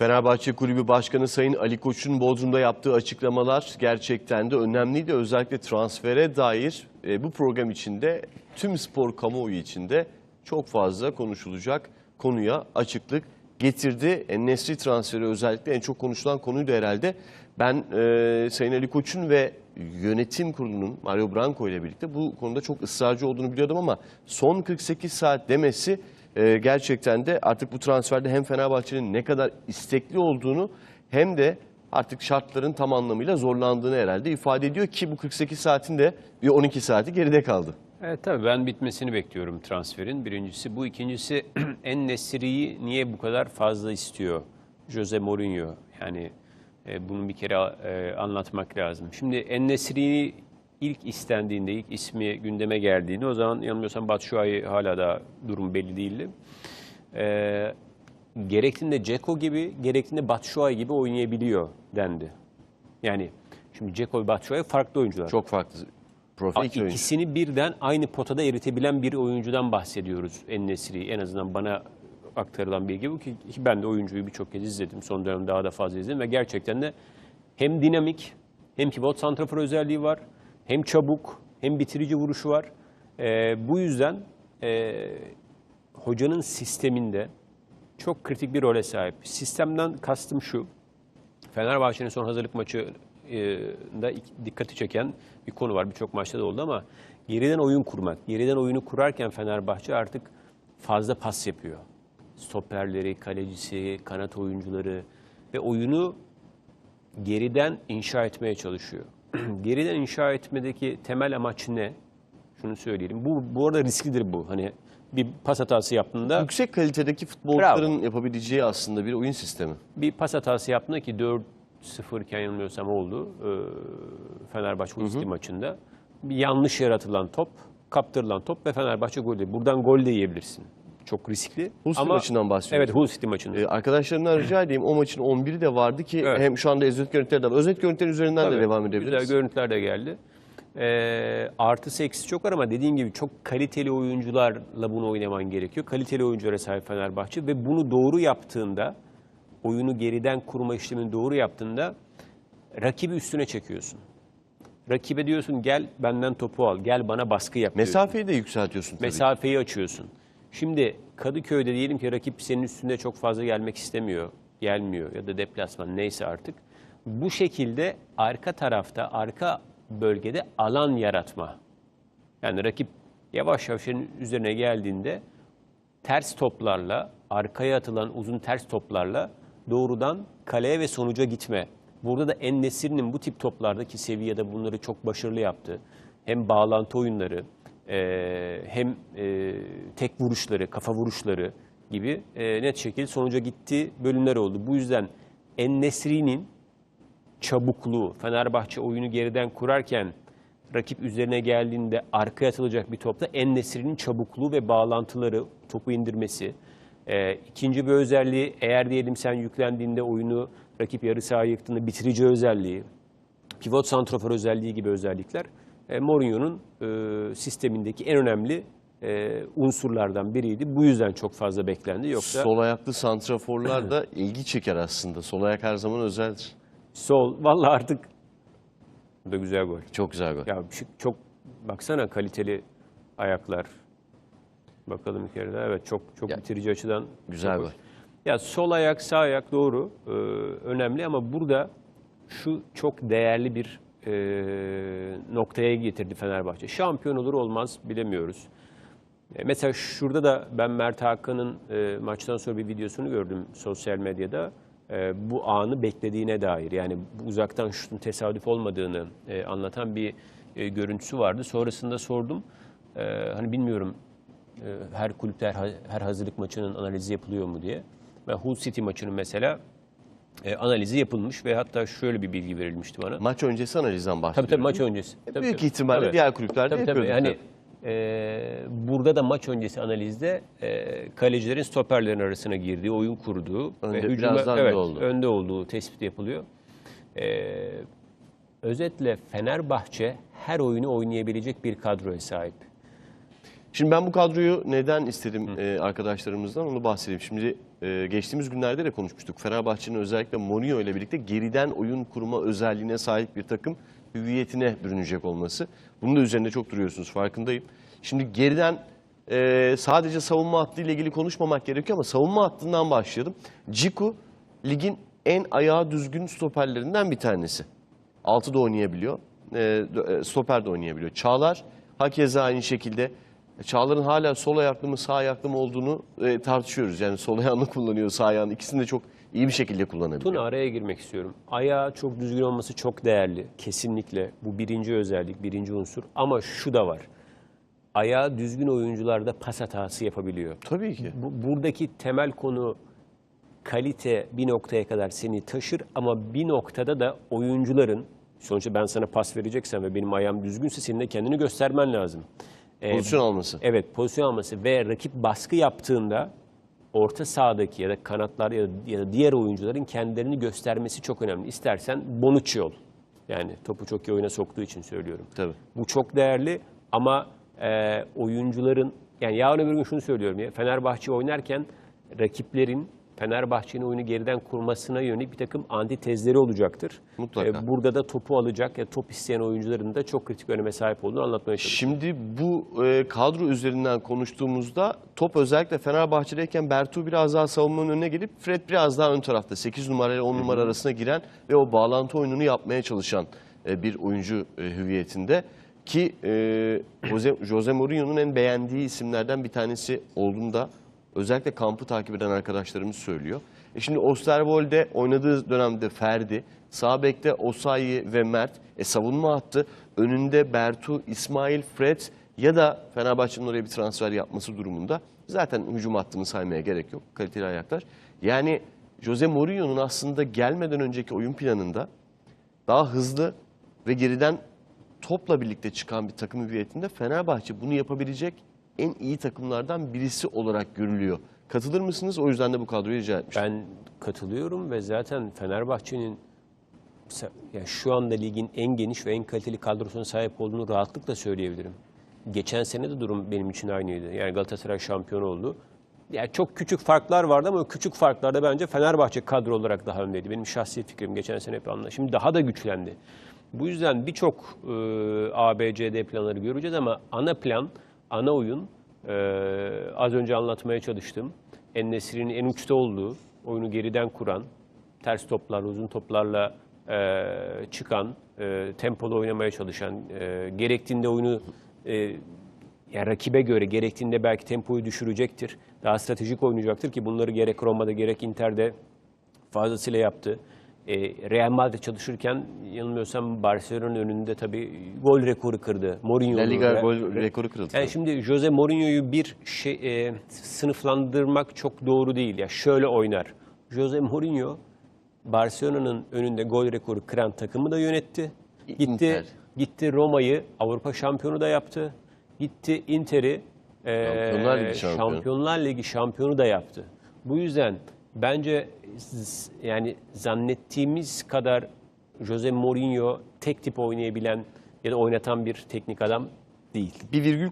Fenerbahçe Kulübü Başkanı Sayın Ali Koç'un Bodrum'da yaptığı açıklamalar gerçekten de önemliydi. Özellikle transfere dair e, bu program içinde tüm spor kamuoyu içinde çok fazla konuşulacak konuya açıklık getirdi. Nesri transferi özellikle en çok konuşulan konuydu herhalde. Ben e, Sayın Ali Koç'un ve yönetim kurulunun Mario Branco ile birlikte bu konuda çok ısrarcı olduğunu biliyordum ama son 48 saat demesi e, gerçekten de artık bu transferde hem Fenerbahçe'nin ne kadar istekli olduğunu hem de artık şartların tam anlamıyla zorlandığını herhalde ifade ediyor ki bu 48 saatin de bir 12 saati geride kaldı. Evet tabii ben bitmesini bekliyorum transferin. Birincisi bu. ikincisi En Nesiri'yi niye bu kadar fazla istiyor Jose Mourinho? Yani e, bunu bir kere e, anlatmak lazım. Şimdi En Nesiri ilk istendiğinde, ilk ismi gündeme geldiğinde o zaman yanılmıyorsam Batshuayi hala da durum belli değildi. E, gerektiğinde Ceko gibi, gerektiğinde Batshuayi gibi oynayabiliyor dendi. Yani şimdi Ceko ve Batshuayi farklı oyuncular. Çok farklı profil iki oyuncu. İkisini birden aynı potada eritebilen bir oyuncudan bahsediyoruz En-Nesyri. En azından bana aktarılan bilgi bu ki ben de oyuncuyu birçok kez izledim. Son dönemde daha da fazla izledim ve gerçekten de hem dinamik hem pivot santrafor özelliği var. Hem çabuk hem bitirici vuruşu var. Ee, bu yüzden e, hocanın sisteminde çok kritik bir role sahip. Sistemden kastım şu. Fenerbahçe'nin son hazırlık maçı e, da ik- dikkati çeken bir konu var. Birçok maçta da oldu ama geriden oyun kurmak. Geriden oyunu kurarken Fenerbahçe artık fazla pas yapıyor. Stoperleri, kalecisi, kanat oyuncuları ve oyunu geriden inşa etmeye çalışıyor. geriden inşa etmedeki temel amaç ne? Şunu söyleyelim. Bu, bu arada risklidir bu. Hani bir pas hatası yaptığında Yüksek kalitedeki futbolcuların yapabileceği aslında bir oyun sistemi. bir pas hatası yaptığında ki 4-0 iken yanılmıyorsam oldu e, Fenerbahçe Hull City maçında. Bir yanlış yaratılan top, kaptırılan top ve Fenerbahçe gol değil. Buradan gol de yiyebilirsin. Çok riskli. Hull City maçından bahsediyoruz. Evet Hull City maçında. Ee, arkadaşlarımdan rica edeyim o maçın 11'i de vardı ki Evet. hem şu anda özet görüntüleri de var. Özet görüntüler üzerinden de Tabii, devam edebiliriz. Güzel görüntüler de geldi. Ee, artı eksi çok var ama dediğim gibi çok kaliteli oyuncularla bunu oynaman gerekiyor. Kaliteli oyunculara sahip Fenerbahçe ve bunu doğru yaptığında, oyunu geriden kurma işlemini doğru yaptığında rakibi üstüne çekiyorsun. Rakibe diyorsun gel benden topu al, gel bana baskı yap. diyorsun. Mesafeyi de yükseltiyorsun tabii. Mesafeyi açıyorsun. Şimdi Kadıköy'de diyelim ki rakip senin üstünde çok fazla gelmek istemiyor, gelmiyor ya da deplasman neyse artık. Bu şekilde arka tarafta, arka bölgede alan yaratma. Yani rakip yavaş yavaş senin üzerine geldiğinde ters toplarla, arkaya atılan uzun ters toplarla doğrudan kaleye ve sonuca gitme. Burada da En-Nesyri'nin bu tip toplardaki seviyede bunları çok başarılı yaptı. Hem bağlantı oyunları, e, hem e, tek vuruşları, kafa vuruşları gibi e, net şekilde sonuca gittiği bölümler oldu. Bu yüzden En-Nesyri'nin çabukluğu, Fenerbahçe oyunu geriden kurarken rakip üzerine geldiğinde arkaya atılacak bir topta En-Nesyri'nin çabukluğu ve bağlantıları, topu indirmesi. Ee, ikinci bir özelliği eğer diyelim sen yüklendiğinde oyunu rakip yarı sahaya yıktığında bitirici özelliği, pivot santrafor özelliği gibi özellikler e, Mourinho'nun e, sistemindeki en önemli e, unsurlardan biriydi. Bu yüzden çok fazla beklendi. Yoksa Sol ayaklı santraforlar da ilgi çeker aslında. Sol ayak her zaman özeldir. sol, vallahi artık bu da güzel gol. Çok güzel gol. Ya şu- çok baksana kaliteli ayaklar. Bakalım bir kere daha. Evet çok çok Ya, bitirici açıdan. güzel çok gol. Ya sol ayak sağ ayak doğru e, önemli ama burada şu çok değerli bir e, noktaya getirdi Fenerbahçe. Şampiyon olur olmaz bilemiyoruz. E, Mesela şurada da ben Mert Hakan'ın e, maçtan sonra bir videosunu gördüm sosyal medyada. E, bu anı beklediğine dair yani uzaktan şutun tesadüf olmadığını e, anlatan bir e, görüntüsü vardı. Sonrasında sordum. E, hani bilmiyorum e, her kulüpte her, her hazırlık maçının analizi yapılıyor mu diye. Ben Hull City maçının mesela e, analizi yapılmış ve hatta şöyle bir bilgi verilmişti bana. Maç öncesi analizden Tabii bahsediyorum. tabii maç öncesi. Tabii, Büyük tabii. ihtimalle Tabii. diğer kulüplerde Tabii tabii. Yani e, burada da maç öncesi analizde e, kalecilerin stoperlerin arasına girdiği, oyun kurduğu Önde, hücuma- daha önde evet, oldu. önde olduğu tespit yapılıyor. E, özetle Fenerbahçe her oyunu oynayabilecek bir kadroya sahip. Şimdi ben bu kadroyu neden istedim e, arkadaşlarımızdan onu bahsedeyim. Şimdi e, geçtiğimiz günlerde de konuşmuştuk. Fenerbahçe'nin özellikle Mourinho ile birlikte geriden oyun kurma özelliğine sahip bir takım hüviyetine bürünecek olması. Bunun da üzerinde çok duruyorsunuz farkındayım. Şimdi geriden e, sadece savunma hattı ile ilgili konuşmamak gerekiyor ama savunma hattından başlayalım. Ciku ligin en ayağı düzgün stoperlerinden bir tanesi. Altı da oynayabiliyor. E, e, stoper de oynayabiliyor. Çağlar hakeza aynı şekilde. Çağlar'ın hala sol ayaklı mı sağ ayaklı mı olduğunu e, tartışıyoruz. Yani sol ayağını kullanıyor, sağ ayağını. İkisini de çok iyi bir şekilde kullanabiliyor. Tuna araya girmek istiyorum. Ayağı çok düzgün olması çok değerli. Kesinlikle. Bu birinci özellik, birinci unsur. Ama şu da var. Ayağı düzgün oyuncular da pas hatası yapabiliyor. Tabii ki. Bu, buradaki temel konu kalite bir noktaya kadar seni taşır ama bir noktada da oyuncuların sonuçta ben sana pas vereceksem ve benim ayağım düzgünse senin de kendini göstermen lazım. Ee, Pozisyon alması. Evet pozisyon alması ve rakip baskı yaptığında orta sahadaki ya da kanatlar ya da, ya da diğer oyuncuların kendilerini göstermesi çok önemli. İstersen Bonucci ol. Yani topu çok iyi oyuna soktuğu için söylüyorum. Tabii. Bu çok değerli ama e, oyuncuların yani yarın öbür gün şunu söylüyorum ya Fenerbahçe oynarken rakiplerin Fenerbahçe'nin oyunu geriden kurmasına yönelik bir takım antitezleri olacaktır. Mutlaka. E, burada da topu alacak ya top isteyen oyuncuların da çok kritik öneme sahip olduğunu anlatmaya çalışıyorum. Şimdi bu e, kadro üzerinden konuştuğumuzda top özellikle Fenerbahçe'deyken Bertu biraz daha savunmanın önüne gelip Fred biraz daha ön tarafta 8 numara ile 10 numara arasına giren ve o bağlantı oyununu yapmaya çalışan e, bir oyuncu e, hüviyetinde ki e, Jose, Jose Mourinho'nun en beğendiği isimlerden bir tanesi olduğunda özellikle kampı takip eden arkadaşlarımız söylüyor. E şimdi Osterwold'de oynadığı dönemde Ferdi, sağ bekte Osayi ve Mert, e savunma hattı önünde Bertu, İsmail, Fred ya da Fenerbahçe'nin oraya bir transfer yapması durumunda zaten hücum hattını saymaya gerek yok. Kaliteli ayaklar. Yani Jose Mourinho'nun aslında gelmeden önceki oyun planında daha hızlı ve geriden topla birlikte çıkan bir takım hüviyetinde Fenerbahçe bunu yapabilecek en iyi takımlardan birisi olarak görülüyor. Katılır mısınız? O yüzden de bu kadroyu rica etmiştim. Ben katılıyorum ve zaten Fenerbahçe'nin se- ya şu anda ligin en geniş ve en kaliteli kadrosuna sahip olduğunu rahatlıkla söyleyebilirim. Geçen sene de durum benim için aynıydı. Yani Galatasaray şampiyon oldu. Yani çok küçük farklar vardı ama küçük farklarda bence Fenerbahçe kadro olarak daha öndeydi. Benim şahsi fikrim geçen sene hep anla. Şimdi daha da güçlendi. Bu yüzden birçok e, A, B, C, D planları göreceğiz ama ana plan, ana oyun e, az önce anlatmaya çalıştım. En-Nesyri'nin en uçta olduğu, oyunu geriden kuran, ters toplar, uzun toplarla e, çıkan, e, tempolu oynamaya çalışan, e, gerektiğinde oyunu e, yani rakibe göre gerektiğinde belki tempoyu düşürecektir. Daha stratejik oynayacaktır ki bunları gerek Roma'da gerek Inter'de fazlasıyla yaptı. E, Real Madrid çalışırken yanılmıyorsam Barcelona'nın önünde tabii gol rekoru kırdı. Mourinho La Liga gol rekoru kırıldı. yani şimdi Jose Mourinho'yu bir şey e, sınıflandırmak çok doğru değil. Ya şöyle oynar. Jose Mourinho Barcelona'nın önünde gol rekoru kıran takımı da yönetti. Gitti Inter. gitti Roma'yı Avrupa şampiyonu da yaptı. Gitti Inter'i e, Şampiyonlar Ligi şampiyonu. Şampiyonlar Ligi şampiyonu da yaptı. Bu yüzden bence yani zannettiğimiz kadar Jose Mourinho tek tip oynayabilen ya da oynatan bir teknik adam değil. Bir virgül